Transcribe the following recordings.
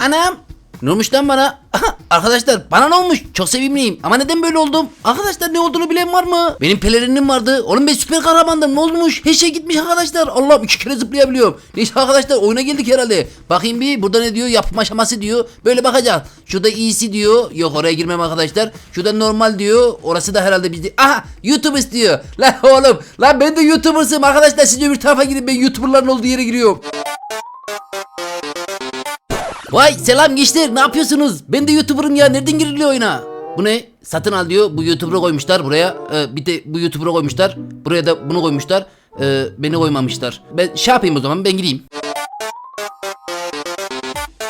Anam. Ne olmuş lan bana? Aha, arkadaşlar bana ne olmuş? Çok sevimliyim. Ama neden böyle oldum? Arkadaşlar ne olduğunu bilen var mı? Benim pelerinim vardı. Oğlum ben süper kahramandım. Ne olmuş? Her şey gitmiş arkadaşlar. Allah'ım iki kere zıplayabiliyorum. Neyse arkadaşlar oyuna geldik herhalde. Bakayım bir burada ne diyor? Yapım aşaması diyor. Böyle bakacağız. Şurada iyisi diyor. Yok oraya girmem arkadaşlar. Şurada normal diyor. Orası da herhalde bizde. Aha YouTube istiyor. Lan oğlum. Lan ben de YouTuber'sım arkadaşlar. Siz öbür tarafa gidin. Ben YouTuber'ların olduğu yere giriyorum. Vay selam gençler ne yapıyorsunuz? Ben de YouTuber'ım ya nereden giriliyor oyuna? Bu ne? Satın al diyor. Bu YouTuber'ı koymuşlar buraya. Ee, bir de bu YouTuber'ı koymuşlar. Buraya da bunu koymuşlar. Ee, beni koymamışlar. Ben şey yapayım o zaman ben gideyim.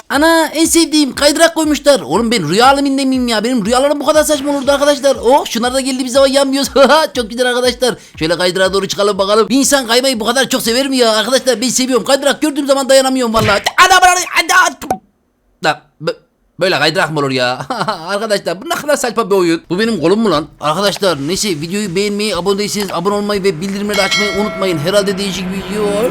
Ana en sevdiğim kaydırak koymuşlar. Oğlum ben rüya aleminde miyim ya? Benim rüyalarım bu kadar saçma olurdu arkadaşlar. Oh şunlar da geldi bize yanmıyoruz. çok güzel arkadaşlar. Şöyle kaydırağa doğru çıkalım bakalım. Bir insan kaymayı bu kadar çok sever mi ya? Arkadaşlar ben seviyorum. Kaydırak gördüğüm zaman dayanamıyorum vallahi. Ana bana bö- böyle kaydırak mı olur ya? Arkadaşlar bu ne kadar saçma bir oyun. Bu benim kolum mu lan? Arkadaşlar neyse videoyu beğenmeyi, abone değilseniz abone olmayı ve bildirimleri açmayı unutmayın. Herhalde değişik bir video var.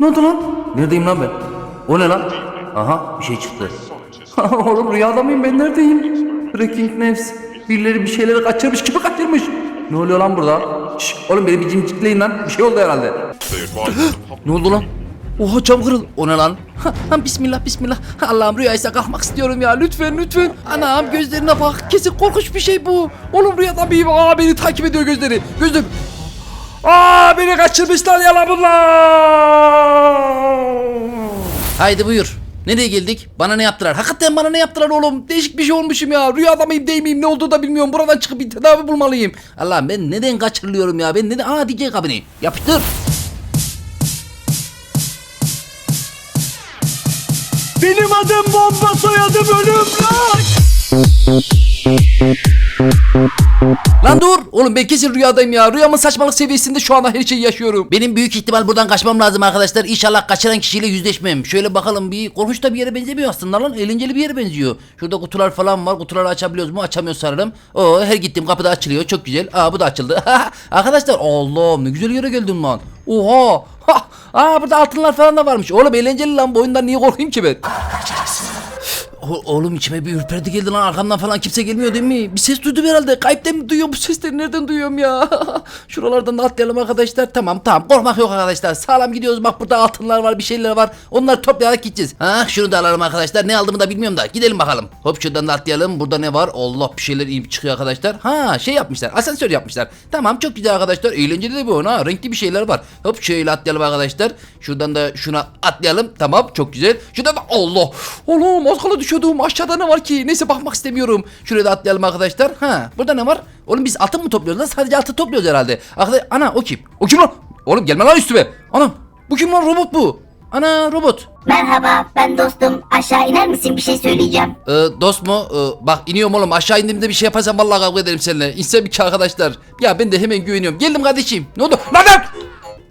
Ne oldu lan? Neredeyim lan ben? O ne lan? Aha bir şey çıktı. Oğlum rüyada mıyım ben neredeyim? Breaking News. Birileri bir şeyleri kaçırmış gibi kaçırmış. Ne oluyor lan burada? Şş, oğlum beni bir cimcikleyin lan. Bir şey oldu herhalde. ne oldu lan? Oha cam kırıldı. O ne lan? Ha, ha, bismillah bismillah. Allah'ım rüyaysa kalkmak istiyorum ya. Lütfen lütfen. Anam gözlerine bak. Kesin korkunç bir şey bu. Oğlum rüyada mıyım? Aa beni takip ediyor gözleri. Gözüm. Aa beni kaçırmışlar yalan bunlar. Haydi buyur. Nereye geldik? Bana ne yaptılar? Hakikaten bana ne yaptılar oğlum? Değişik bir şey olmuşum ya. Rüyada mıyım değil miyim? Ne olduğunu da bilmiyorum. Buradan çıkıp bir tedavi bulmalıyım. Allah'ım ben neden kaçırılıyorum ya? Ben neden... Aa DJ kabini. Yapıştır. Benim adım bomba soyadım ölüm lan. Lan dur! Oğlum ben kesin rüyadayım ya. Rüyamın saçmalık seviyesinde şu anda her şeyi yaşıyorum. Benim büyük ihtimal buradan kaçmam lazım arkadaşlar. İnşallah kaçıran kişiyle yüzleşmem. Şöyle bakalım bir korkunç da bir yere benzemiyor aslında lan. Eğlenceli bir yere benziyor. Şurada kutular falan var. Kutuları açabiliyoruz mu? Açamıyoruz sanırım. Oo her gittiğim kapıda açılıyor. Çok güzel. Aa bu da açıldı. arkadaşlar Allah'ım ne güzel yere geldim lan. Oha! Ha! Aa burada altınlar falan da varmış. Oğlum eğlenceli lan bu oyundan niye korkayım ki ben? O- oğlum içime bir ürperti geldi lan arkamdan falan kimse gelmiyor değil mi? Bir ses duydum herhalde. Kayıpten mi duyuyorum bu sesleri nereden duyuyorum ya? Şuralardan da atlayalım arkadaşlar. Tamam tamam korkmak yok arkadaşlar. Sağlam gidiyoruz bak burada altınlar var bir şeyler var. Onları toplayarak gideceğiz. Ha şunu da alalım arkadaşlar. Ne aldığımı da bilmiyorum da. Gidelim bakalım. Hop şuradan da atlayalım. Burada ne var? Allah bir şeyler iyi çıkıyor arkadaşlar. Ha şey yapmışlar. Asansör yapmışlar. Tamam çok güzel arkadaşlar. Eğlenceli de bu ha. Renkli bir şeyler var. Hop şöyle atlayalım arkadaşlar. Şuradan da şuna atlayalım. Tamam çok güzel. Şuradan da Allah. Oğlum az kala düşüyordum. Aşağıda ne var ki? Neyse bakmak istemiyorum. Şuraya da atlayalım arkadaşlar. Ha burada ne var? Oğlum biz altın mı topluyoruz lan? Sadece altın topluyoruz herhalde. Arkadaş ana o kim? O kim lan? Oğlum gelme lan üstüme. Anam bu kim lan robot bu? Ana robot. Merhaba ben dostum aşağı iner misin bir şey söyleyeceğim. Ee, dost mu? Ee, bak iniyorum oğlum aşağı indiğimde bir şey yaparsan vallahi kavga ederim seninle. İnsan bir ki arkadaşlar. Ya ben de hemen güveniyorum. Geldim kardeşim. Ne oldu? Lan lan!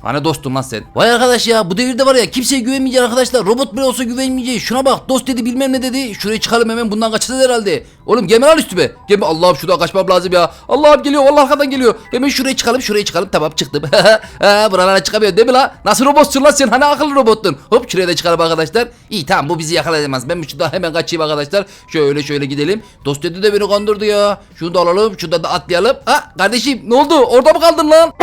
Hani dostum lan sen. Vay arkadaş ya bu devirde var ya kimseye güvenmeyeceksin arkadaşlar. Robot bile olsa güvenmeyeceğiz. Şuna bak dost dedi bilmem ne dedi. Şuraya çıkalım hemen bundan kaçacağız herhalde. Oğlum gelme lan üstüme. Gelme Allah'ım şuradan kaçmam lazım ya. Allah'ım geliyor Allah arkadan geliyor. Hemen şuraya çıkalım şuraya çıkalım. Tamam çıktım. ha, buralara çıkamıyor değil mi la? Nasıl robotsun lan sen? Hani akıllı robottun. Hop şuraya da çıkalım arkadaşlar. İyi tamam bu bizi yakalayamaz. Ben şuradan hemen kaçayım arkadaşlar. Şöyle şöyle gidelim. Dost dedi de beni kandırdı ya. Şunu da alalım. Şuradan da atlayalım. Ha kardeşim ne oldu? Orada mı kaldın lan?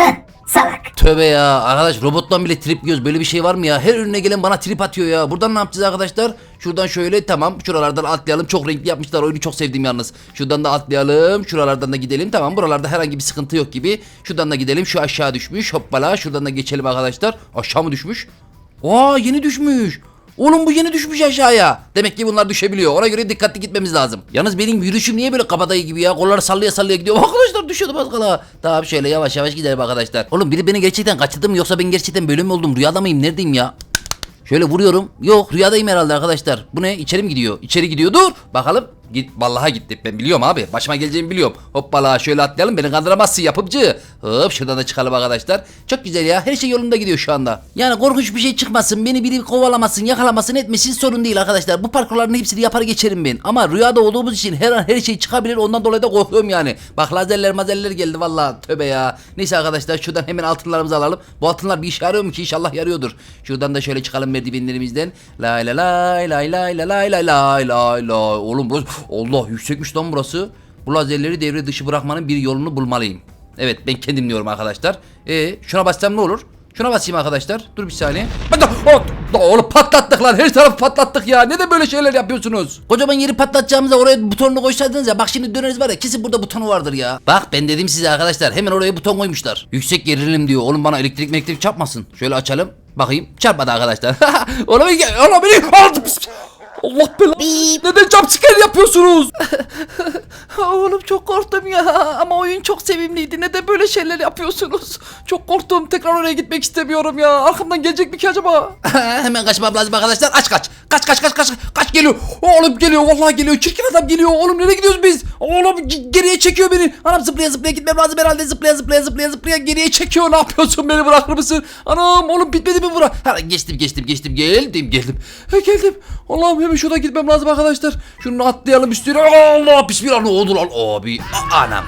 Salak. Tövbe ya. Arkadaş robottan bile trip yiyoruz. Böyle bir şey var mı ya? Her önüne gelen bana trip atıyor ya. Buradan ne yapacağız arkadaşlar? Şuradan şöyle tamam. Şuralardan atlayalım. Çok renkli yapmışlar. Oyunu çok sevdim yalnız. Şuradan da atlayalım. Şuralardan da gidelim. Tamam. Buralarda herhangi bir sıkıntı yok gibi. Şuradan da gidelim. Şu aşağı düşmüş. Hoppala. Şuradan da geçelim arkadaşlar. Aşağı mı düşmüş? Aa yeni düşmüş. Oğlum bu yeni düşmüş aşağıya. Demek ki bunlar düşebiliyor. Ona göre dikkatli gitmemiz lazım. Yalnız benim yürüyüşüm niye böyle kabadayı gibi ya? Kolları sallaya sallaya gidiyor. Arkadaşlar düşüyordum az kala. Tamam şöyle yavaş yavaş gidelim arkadaşlar. Oğlum biri beni gerçekten kaçırdı mı yoksa ben gerçekten böyle mi oldum? Rüyada mıyım? Neredeyim ya? Şöyle vuruyorum. Yok rüyadayım herhalde arkadaşlar. Bu ne? İçeri mi gidiyor? İçeri gidiyor. Dur. Bakalım. Git vallahi gitti. Ben biliyorum abi. Başıma geleceğini biliyorum. Hoppala şöyle atlayalım. Beni kandıramazsın yapımcı. Hop şuradan da çıkalım arkadaşlar. Çok güzel ya. Her şey yolunda gidiyor şu anda. Yani korkunç bir şey çıkmasın. Beni biri kovalamasın, yakalamasın, etmesin sorun değil arkadaşlar. Bu parkurların hepsini yapar geçerim ben. Ama rüyada olduğumuz için her an her şey çıkabilir. Ondan dolayı da korkuyorum yani. Bak lazerler mazerler geldi vallahi. Tövbe ya. Neyse arkadaşlar şuradan hemen altınlarımızı alalım. Bu altınlar bir işe yarıyor mu ki? İnşallah yarıyordur. Şuradan da şöyle çıkalım merdivenlerimizden. Lay lay lay lay lay lay lay lay lay lay lay. Oğlum burası Allah yüksekmiş lan burası. Bu lazerleri devre dışı bırakmanın bir yolunu bulmalıyım. Evet ben kendim diyorum arkadaşlar. E şuna bassam ne olur? Şuna basayım arkadaşlar. Dur bir saniye. Oğlum patlattık lan. Her tarafı patlattık ya. Ne de böyle şeyler yapıyorsunuz? Kocaman yeri patlatacağımıza oraya butonunu koysaydınız ya. Bak şimdi döneriz var ya kesin burada butonu vardır ya. Bak ben dedim size arkadaşlar. Hemen oraya buton koymuşlar. Yüksek gerilim diyor. Oğlum bana elektrik elektrik çarpmasın. Şöyle açalım. Bakayım. Çarpmadı arkadaşlar. beni. Oğlum beni. Allah belanı. Neden jumpscare yapıyorsunuz? Oğlum çok korktum ya ama oyun çok sevimliydi. Neden böyle şeyler yapıyorsunuz? Çok korktum. Tekrar oraya gitmek istemiyorum ya. Arkamdan gelecek mi ki acaba? Hemen kaçmam lazım arkadaşlar. Aç kaç. Kaç kaç kaç kaç. Kaç geliyor. Oğlum geliyor. Vallahi geliyor. Çirkin adam geliyor. Oğlum nereye gidiyoruz biz? Oğlum ge- geriye çekiyor beni. Anam zıplaya zıplaya gitmem lazım herhalde. Zıplaya zıplaya zıplaya zıplaya geriye çekiyor. Ne yapıyorsun? Beni bırakır mısın? Anam oğlum bitmedi mi bura? Ha, geçtim geçtim geçtim. Geldim geldim. Ha, geldim. Allah'ım hemen şuradan gitmem lazım arkadaşlar. Şunu atlayalım üstüne. Allah bismillah ne oldu lan abi. A- anam.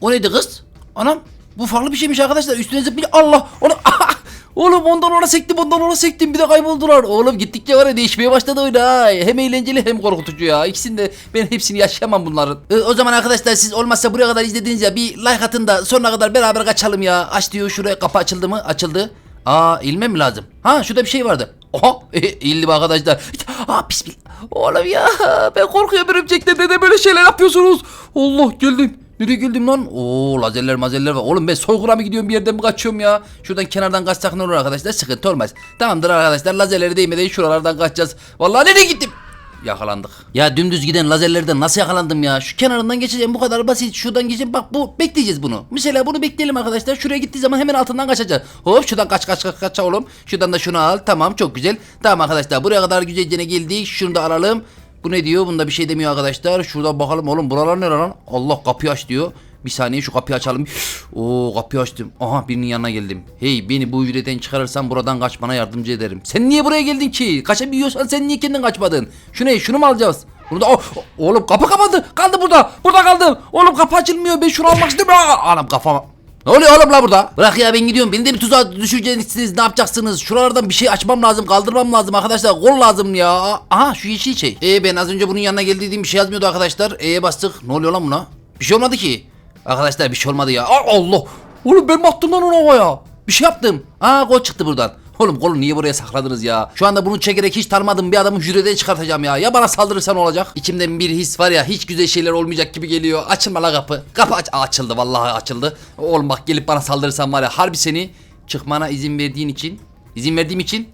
O neydi kız? Anam. Bu farklı bir şeymiş arkadaşlar. Üstüne zıplıyor. Allah. Onu Oğlum ondan ona sektim ondan ona sektim bir de kayboldular. Oğlum gittikçe var ya değişmeye başladı oyun ha. Hem eğlenceli hem korkutucu ya. İkisini de ben hepsini yaşayamam bunların. Ee, o zaman arkadaşlar siz olmazsa buraya kadar izlediniz ya bir like atın da sonuna kadar beraber kaçalım ya. Aç diyor şuraya kapı açıldı mı? Açıldı. Aa ilme mi lazım? Ha şurada bir şey vardı. Oha eğildim arkadaşlar. Aa bismillah. Oğlum ya ben korkuyorum örümcekten neden böyle şeyler yapıyorsunuz? Allah geldim. Nereye geldim lan? Oo lazerler mazerler var. Oğlum ben soyguna mı gidiyorum bir yerden mi kaçıyorum ya? Şuradan kenardan kaçsak ne olur arkadaşlar? Sıkıntı olmaz. Tamamdır arkadaşlar lazerleri değmeden şuralardan kaçacağız. Vallahi nereye gittim? Yakalandık. Ya dümdüz giden lazerlerden nasıl yakalandım ya? Şu kenarından geçeceğim bu kadar basit. Şuradan geçeceğim bak bu bekleyeceğiz bunu. Mesela bunu bekleyelim arkadaşlar. Şuraya gittiği zaman hemen altından kaçacağız. Hop şuradan kaç kaç kaç kaç oğlum. Şuradan da şunu al. Tamam çok güzel. Tamam arkadaşlar buraya kadar güzelce geldik. Şunu da alalım. Bu ne diyor? Bunda bir şey demiyor arkadaşlar. Şuradan bakalım oğlum buralar nere lan? Allah kapıyı aç diyor. Bir saniye şu kapıyı açalım. Oo kapıyı açtım. Aha birinin yanına geldim. Hey beni bu hücreden çıkarırsan buradan kaçmana yardımcı ederim. Sen niye buraya geldin ki? Kaçabiliyorsan sen niye kendin kaçmadın? Şu ne? Şunu mu alacağız? Bunu da oh, oğlum kapı kapandı. Kaldı burada. Burada kaldım. Oğlum kapı açılmıyor. Ben şunu almak istiyorum. Aa, Anam kafama. Ne oluyor oğlum la burada? Bırak ya ben gidiyorum. Beni de bir tuzağa düşüreceksiniz. Ne yapacaksınız? Şuralardan bir şey açmam lazım. Kaldırmam lazım arkadaşlar. Kol lazım ya. Aha şu yeşil şey. Ee ben az önce bunun yanına geldiğim bir şey yazmıyordu arkadaşlar. E'ye bastık. Ne oluyor lan buna? Bir şey olmadı ki. Arkadaşlar bir şey olmadı ya. Aa, Allah. Oğlum ben mi attım lan onu havaya? Bir şey yaptım. Aa gol çıktı buradan. Oğlum kolu niye buraya sakladınız ya? Şu anda bunu çekerek hiç tanımadığım bir adamı hücreden çıkartacağım ya. Ya bana saldırırsa ne olacak? İçimden bir his var ya hiç güzel şeyler olmayacak gibi geliyor. Açılma la kapı. Kapı aç. Açıldı vallahi açıldı. Oğlum bak gelip bana saldırırsan var ya harbi seni çıkmana izin verdiğin için izin verdiğim için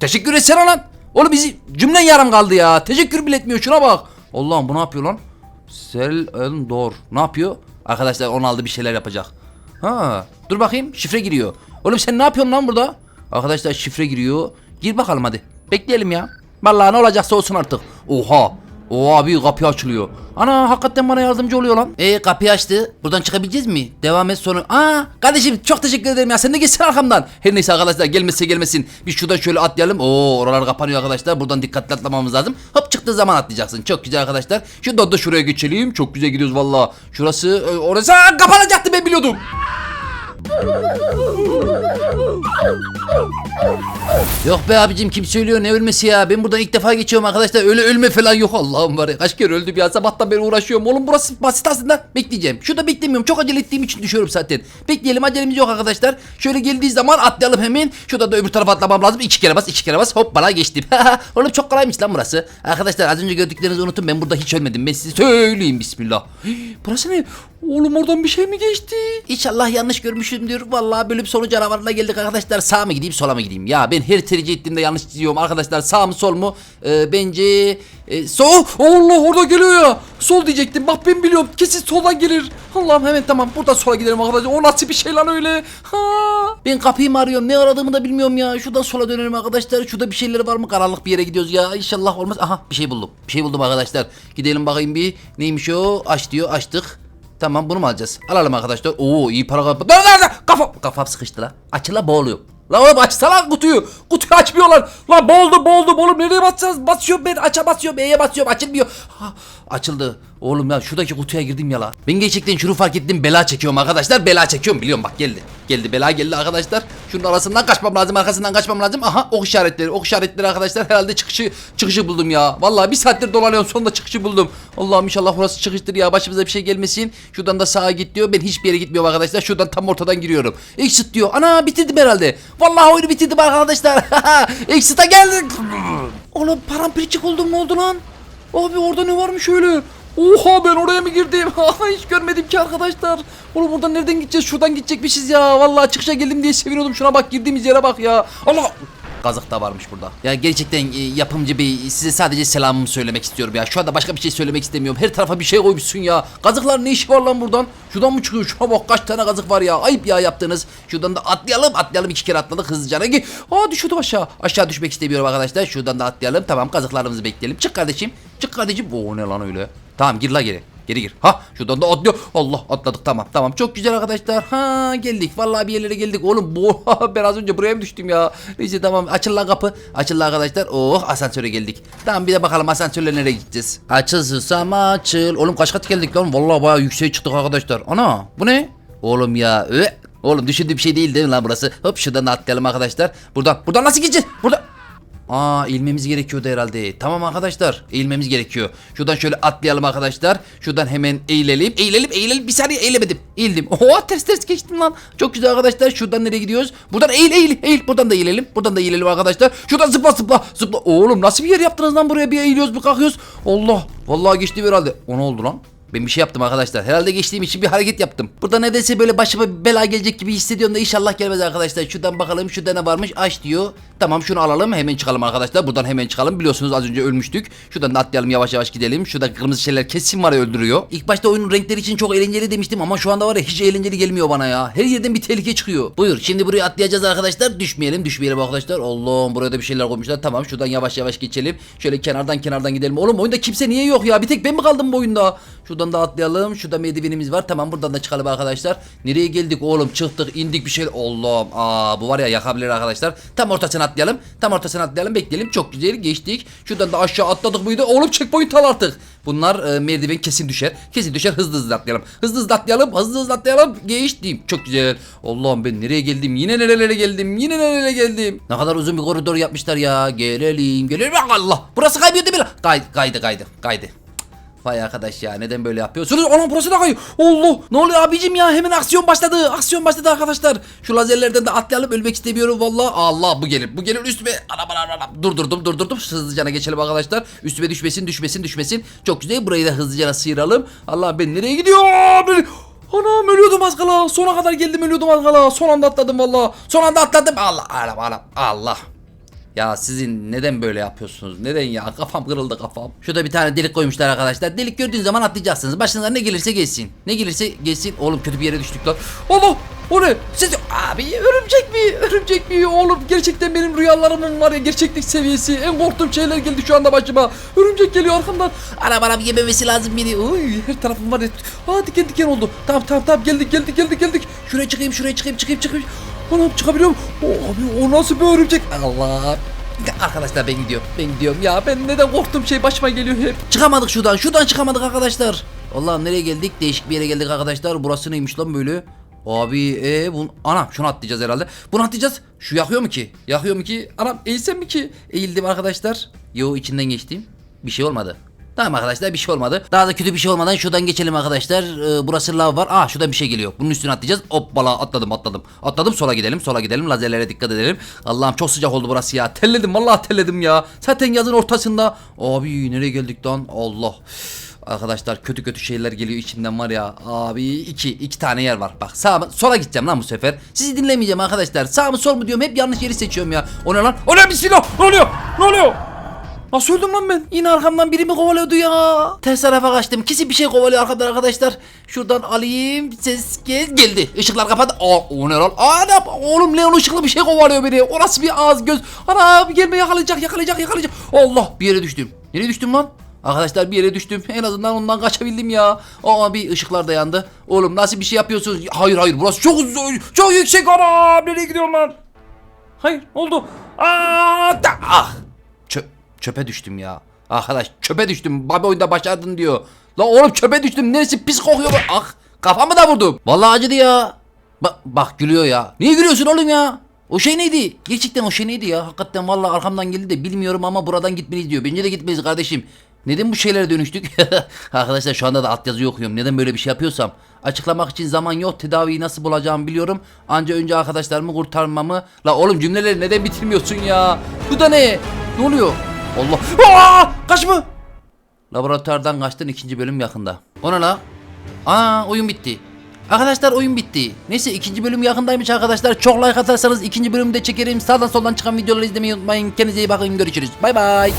teşekkür etsene lan. Oğlum bizi cümlen yarım kaldı ya. Teşekkür bile etmiyor şuna bak. Allah'ım bu ne yapıyor lan? Sel Door. Ne yapıyor? Arkadaşlar onu aldı bir şeyler yapacak. Ha, dur bakayım şifre giriyor. Oğlum sen ne yapıyorsun lan burada? Arkadaşlar şifre giriyor. Gir bakalım hadi. Bekleyelim ya. Vallahi ne olacaksa olsun artık. Oha. O abi kapı açılıyor. Ana hakikaten bana yardımcı oluyor lan. E kapıyı açtı. Buradan çıkabileceğiz mi? Devam et sonra. Aa kardeşim çok teşekkür ederim ya. Sen de geçsin arkamdan. Her neyse arkadaşlar gelmezse gelmesin. Biz şuradan şöyle atlayalım. Oo oralar kapanıyor arkadaşlar. Buradan dikkatli atlamamız lazım. Hop çıktığı zaman atlayacaksın. Çok güzel arkadaşlar. Şuradan da şuraya geçelim. Çok güzel gidiyoruz valla. Şurası e, orası Aa, kapanacaktı ben biliyordum. Yok be abicim kim söylüyor ne ölmesi ya? Ben buradan ilk defa geçiyorum arkadaşlar. Öyle ölme falan yok. Allah'ım var ya kaç kere öldüm ya. Sabahtan beri uğraşıyorum. Oğlum burası basit aslında. Bekleyeceğim. Şurada beklemiyorum. Çok acele ettiğim için düşüyorum zaten. Bekleyelim acelemiz yok arkadaşlar. Şöyle geldiği zaman atlayalım hemen şurada da öbür tarafa atlamam lazım. İki kere bas iki kere bas. Hop bana geçtim. Oğlum çok kolaymış lan burası. Arkadaşlar az önce gördüklerinizi unutun ben burada hiç ölmedim. Ben size söyleyeyim. Bismillah. Burası ne oğlum oradan bir şey mi geçti? İnşallah yanlış görmüşümdür. Vallahi bölüm sonu canavarına geldik arkadaşlar. Sağ mı gideyim sola mı gideyim? Ya ben her tercih ettiğimde yanlış çiziyorum arkadaşlar. Sağ mı sol mu? Ee, bence e, sol. Allah orada geliyor ya. Sol diyecektim. Bak ben biliyorum. Kesin soldan gelir. Allah'ım hemen tamam. Buradan sola gidelim arkadaşlar. O nasıl bir şey lan öyle? Ha. Ben kapıyı mı arıyorum? Ne aradığımı da bilmiyorum ya. Şuradan sola dönelim arkadaşlar. Şurada bir şeyler var mı? Karanlık bir yere gidiyoruz ya. İnşallah olmaz. Aha bir şey buldum. Bir şey buldum arkadaşlar. Gidelim bakayım bir. Neymiş o? Aç diyor. Açtık Tamam bunu mu alacağız? Alalım arkadaşlar. Oo iyi para kapı. Dur dur dur. Kafam, kafam sıkıştı la. Açıla boğuluyor. La oğlum açsana kutuyu. Kutuyu açmıyorlar. La boğuldu boğuldu oğlum nereye basacağız? Basıyorum ben aça basıyorum E'ye basıyorum açılmıyor. Ha, açıldı. Oğlum ya şuradaki kutuya girdim ya la. Ben gerçekten şunu fark ettim bela çekiyorum arkadaşlar. Bela çekiyorum biliyorum bak geldi. Geldi bela geldi arkadaşlar. Şunun arasından kaçmam lazım arkasından kaçmam lazım. Aha ok işaretleri ok işaretleri arkadaşlar herhalde çıkışı çıkışı buldum ya. Vallahi bir saattir dolanıyorum sonunda çıkışı buldum. Allah'ım inşallah burası çıkıştır ya başımıza bir şey gelmesin. Şuradan da sağa git diyor. Ben hiçbir yere gitmiyorum arkadaşlar. Şuradan tam ortadan giriyorum. Exit diyor. Ana bitirdim herhalde. Vallahi oyunu bitirdim arkadaşlar. Exit'a geldik. Oğlum paramparçık oldum ne oldu lan? Abi orada ne varmış öyle? Oha ben oraya mı girdim? Hiç görmedim ki arkadaşlar. Oğlum buradan nereden gideceğiz? Şuradan gidecekmişiz ya. Vallahi çıkışa geldim diye seviniyordum. Şuna bak girdiğimiz yere bak ya. Allah Kazık da varmış burada. Ya gerçekten e, yapımcı bey size sadece selamımı söylemek istiyorum ya. Şu anda başka bir şey söylemek istemiyorum. Her tarafa bir şey koymuşsun ya. Kazıklar ne işi var lan buradan? Şuradan mı çıkıyor? Şuna bak kaç tane kazık var ya. Ayıp ya yaptığınız. Şuradan da atlayalım. Atlayalım iki kere atladık hızlıca. Ne? Aa düşüyordum aşağı. Aşağı düşmek istemiyorum arkadaşlar. Şuradan da atlayalım. Tamam kazıklarımızı bekleyelim. Çık kardeşim. Çık kardeşim. Oo ne lan öyle. Tamam gir la geri. Geri gir. Ha şuradan da atlıyor. Allah atladık tamam tamam. Çok güzel arkadaşlar. Ha geldik. Vallahi bir yerlere geldik. Oğlum bu ben az önce buraya mı düştüm ya? Neyse tamam. Açıl lan kapı. Açıl lan arkadaşlar. Oh asansöre geldik. Tamam bir de bakalım asansörle nereye gideceğiz. Açıl susam açıl. Oğlum kaç kat geldik lan? Vallahi bayağı yükseğe çıktık arkadaşlar. Ana bu ne? Oğlum ya. Ö. Oğlum düşündüğüm şey değil değil mi lan burası? Hop şuradan da atlayalım arkadaşlar. Buradan. Buradan nasıl gideceğiz? Burada. Aa eğilmemiz gerekiyordu herhalde. Tamam arkadaşlar eğilmemiz gerekiyor. Şuradan şöyle atlayalım arkadaşlar. Şuradan hemen eğilelim. Eğilelim eğilelim. Bir saniye eğilemedim. Eğildim. Oha ters ters geçtim lan. Çok güzel arkadaşlar. Şuradan nereye gidiyoruz? Buradan eğil eğil eğil. Buradan da eğilelim. Buradan da eğilelim arkadaşlar. Şuradan zıpla zıpla zıpla. Oğlum nasıl bir yer yaptınız lan buraya? Bir eğiliyoruz bir kalkıyoruz. Allah. Vallahi geçti herhalde. O ne oldu lan? Ben bir şey yaptım arkadaşlar. Herhalde geçtiğim için bir hareket yaptım. Burada nedense böyle başıma bela gelecek gibi hissediyorum da inşallah gelmez arkadaşlar. Şuradan bakalım şurada ne varmış. Aç diyor. Tamam şunu alalım hemen çıkalım arkadaşlar. Buradan hemen çıkalım. Biliyorsunuz az önce ölmüştük. Şuradan da atlayalım yavaş yavaş gidelim. Şurada kırmızı şeyler kesin var ya öldürüyor. İlk başta oyunun renkleri için çok eğlenceli demiştim ama şu anda var ya hiç eğlenceli gelmiyor bana ya. Her yerden bir tehlike çıkıyor. Buyur şimdi buraya atlayacağız arkadaşlar. Düşmeyelim düşmeyelim arkadaşlar. Allah'ım buraya da bir şeyler koymuşlar. Tamam şuradan yavaş yavaş geçelim. Şöyle kenardan kenardan gidelim. Oğlum oyunda kimse niye yok ya? Bir tek ben mi kaldım bu oyunda? Şuradan da atlayalım. Şurada merdivenimiz var. Tamam buradan da çıkalım arkadaşlar. Nereye geldik oğlum? Çıktık indik bir şey. Allah'ım. Aa bu var ya yakabilir arkadaşlar. Tam ortasına atlayalım. Tam ortasına atlayalım. Bekleyelim. Çok güzel geçtik. Şuradan da aşağı atladık mıydı? Oğlum checkpoint al artık. Bunlar e, merdiven kesin düşer. Kesin düşer. Hızlı hızlı atlayalım. Hızlı hızlı atlayalım. Hızlı hızlı atlayalım. Geçtim. Çok güzel. Allah'ım ben nereye geldim? Yine nerelere geldim? Yine nerelere geldim? Ne kadar uzun bir koridor yapmışlar ya. Gelelim. Gelelim. Allah. Burası kaybıyor değil mi? lan? Kaydı kaydı kaydı. Kaydı. Vay arkadaş ya neden böyle yapıyorsunuz? Anam burası da kayıyor. Allah ne oluyor abicim ya hemen aksiyon başladı. Aksiyon başladı arkadaşlar. Şu lazerlerden de atlayalım ölmek istemiyorum valla. Allah bu gelir bu gelir üstüme. Anam anam anam. Durdurdum durdurdum. Hızlıca geçelim arkadaşlar. Üstüme düşmesin düşmesin düşmesin. Çok güzel burayı da hızlıca sıyıralım. Allah ben nereye gidiyorum? Ben... Anam ölüyordum az kala. Sona kadar geldim ölüyordum az kala. Son anda atladım valla. Son anda atladım. Allah Allah Allah. Allah. Ya sizin neden böyle yapıyorsunuz? Neden ya? Kafam kırıldı kafam. Şurada bir tane delik koymuşlar arkadaşlar. Delik gördüğün zaman atlayacaksınız. Başınıza ne gelirse gelsin. Ne gelirse gelsin. Oğlum kötü bir yere düştük lan. Allah! O ne? Siz abi örümcek mi? Örümcek mi? Oğlum gerçekten benim rüyalarımın var ya gerçeklik seviyesi. En korktuğum şeyler geldi şu anda başıma. Örümcek geliyor arkamdan. Anam anam yememesi lazım beni. Uy her tarafım var ya. Aa diken diken oldu. Tamam tamam tamam geldik geldik geldik geldik. Şuraya çıkayım şuraya çıkayım çıkayım çıkayım. Anam çıkabiliyorum. Oh, abi o nasıl bir örümcek? Allah. Arkadaşlar ben gidiyorum. Ben gidiyorum. Ya ben neden korktuğum şey başıma geliyor hep. Çıkamadık şuradan. Şuradan çıkamadık arkadaşlar. Allah'ım nereye geldik? Değişik bir yere geldik arkadaşlar. Burası neymiş lan böyle? Abi e bun ana şunu atlayacağız herhalde. Bunu atlayacağız. Şu yakıyor mu ki? Yakıyor mu ki? Anam eğilsem mi ki? Eğildim arkadaşlar. Yo içinden geçtim. Bir şey olmadı. Tamam arkadaşlar bir şey olmadı. Daha da kötü bir şey olmadan şuradan geçelim arkadaşlar. Ee, burası lav var. Aa şuradan bir şey geliyor. Bunun üstüne atlayacağız. Hoppala atladım atladım. Atladım sola gidelim sola gidelim. Lazerlere dikkat edelim. Allah'ım çok sıcak oldu burası ya. Terledim vallahi terledim ya. Zaten yazın ortasında. Abi nereye geldik lan? Allah. Arkadaşlar kötü kötü şeyler geliyor içimden var ya. Abi iki iki tane yer var. Bak sağa sola gideceğim lan bu sefer. Sizi dinlemeyeceğim arkadaşlar. Sağ mı sol mu diyorum hep yanlış yeri seçiyorum ya. O ne lan? O ne bismillah? Ne oluyor? Ne oluyor? Nasıl öldüm lan ben? Yine arkamdan biri mi kovalıyordu ya? Ters tarafa kaçtım. Kesin bir şey kovalıyor arkadan arkadaşlar. Şuradan alayım. Ses gel geldi. Işıklar kapadı. Aa o ne lan? Aa ne yap- Oğlum Leon ışıklı bir şey kovalıyor beni. Orası bir ağız göz. Ana gelme yakalayacak yakalayacak yakalayacak. Allah bir yere düştüm. Nereye düştüm lan? Arkadaşlar bir yere düştüm. En azından ondan kaçabildim ya. Aa bir ışıklar da yandı. Oğlum nasıl bir şey yapıyorsunuz? Hayır hayır burası çok. Çok yüksek. Ana nereye gidiyorum lan? Hayır oldu. Aa, da, ah. Çö çöpe düştüm ya. Arkadaş çöpe düştüm. Babi oyunda başardın diyor. La oğlum çöpe düştüm. Neresi pis kokuyor. bu? Ah kafamı da vurdum. Vallahi acıdı ya. Bak bak gülüyor ya. Niye gülüyorsun oğlum ya? O şey neydi? Gerçekten o şey neydi ya? Hakikaten vallahi arkamdan geldi de bilmiyorum ama buradan gitmeliyiz diyor. Bence de gitmeliyiz kardeşim. Neden bu şeylere dönüştük? Arkadaşlar şu anda da altyazı okuyorum. Neden böyle bir şey yapıyorsam? Açıklamak için zaman yok. Tedaviyi nasıl bulacağımı biliyorum. Anca önce arkadaşlarımı kurtarmamı... La oğlum cümleleri neden bitirmiyorsun ya? Bu da ne? Ne oluyor? Allah. Aa! Kaçma! Laboratuvardan kaçtın ikinci bölüm yakında. O ne la? Aa oyun bitti. Arkadaşlar oyun bitti. Neyse ikinci bölüm yakındaymış arkadaşlar. Çok like atarsanız ikinci bölümü de çekerim. Sağdan soldan çıkan videoları izlemeyi unutmayın. Kendinize iyi bakın. Görüşürüz. Bay bay.